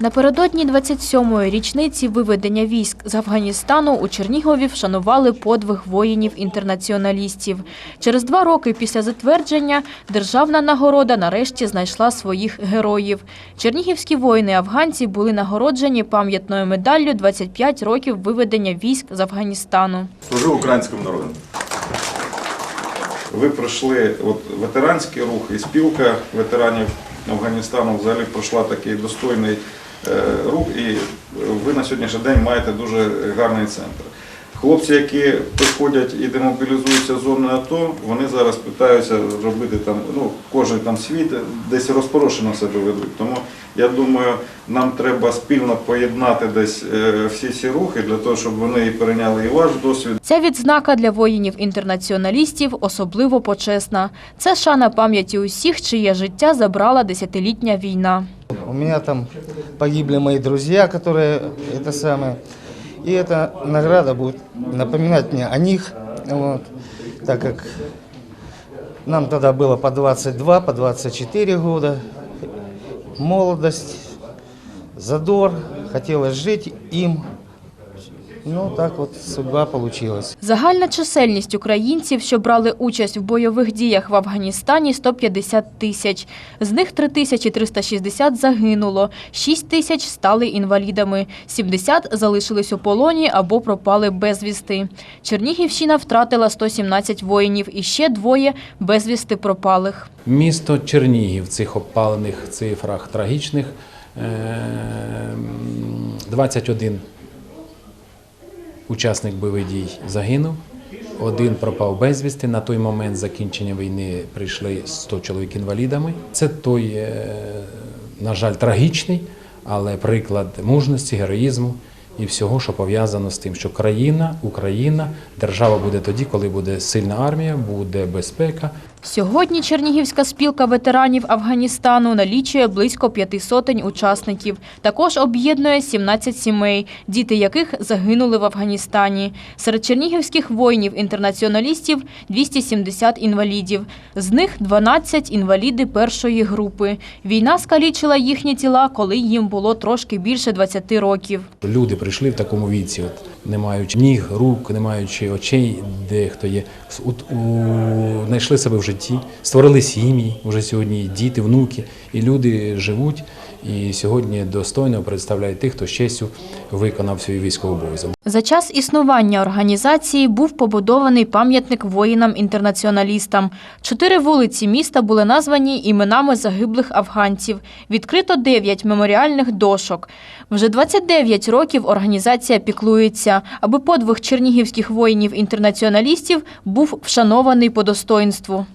Напередодні 27-ї річниці виведення військ з Афганістану у Чернігові вшанували подвиг воїнів-інтернаціоналістів. Через два роки після затвердження державна нагорода нарешті знайшла своїх героїв. Чернігівські воїни-афганці були нагороджені пам'ятною медаллю «25 років виведення військ з Афганістану. Служив українському народу. Ви пройшли от, ветеранський рух і спілка ветеранів Афганістану взагалі пройшла такий достойний е, рух, і ви на сьогоднішній день маєте дуже гарний центр. Хлопці, які приходять і демобілізуються з зони АТО, вони зараз питаються робити там, ну, кожен там світ десь розпорошено себе ведуть. Тому я думаю, нам треба спільно поєднати десь е, всі ці рухи для того, щоб вони і перейняли і ваш досвід, Ця відзнака для воїнів-інтернаціоналістів особливо почесна. Це шана пам'яті усіх, чиє життя забрала десятилітня війна У меня там погибли мои друзья, которые это самое. И эта награда будет напоминать мне о них, вот, так как нам тогда было по 22, по 24 года. Молодость, задор, хотелось жить им. Ну, так вот судьба получилась. Загальна чисельність українців, що брали участь в бойових діях в Афганістані – 150 тисяч. З них 3360 загинуло, 6 тисяч стали інвалідами, 70 залишились у полоні або пропали безвісти. Чернігівщина втратила 117 воїнів і ще двоє безвісти пропалих. Місто Чернігів в цих опалених цифрах трагічних ем, 21 учасник бойових дій загинув, один пропав безвісти. На той момент закінчення війни прийшли 100 чоловік інвалідами. Це той, е, на жаль, трагічний, але приклад мужності, героїзму і всього, що пов'язано з тим, що країна, Україна, держава буде тоді, коли буде сильна армія, буде безпека, Сьогодні Чернігівська спілка ветеранів Афганістану налічує близько п'яти сотень учасників. Також об'єднує 17 сімей, діти яких загинули в Афганістані. Серед чернігівських воїнів-інтернаціоналістів 270 інвалідів. З них 12 – інваліди першої групи. Війна скалічила їхні тіла, коли їм було трошки більше 20 років. Люди прийшли в такому віці, не маючи ніг, рук, не маючи очей, дехто є, у, у, знайшли себе в житті, створили сім'ї, вже сьогодні діти, внуки, і люди живуть, і сьогодні достойно представляють тих, хто з честю виконав свій військовий обов'язок. За час існування організації був побудований пам'ятник воїнам-інтернаціоналістам. Чотири вулиці міста були названі іменами загиблих афганців. Відкрито 9 меморіальних дошок. Вже 29 років організація піклується, аби подвиг чернігівських воїнів-інтернаціоналістів був вшанований по достоинству.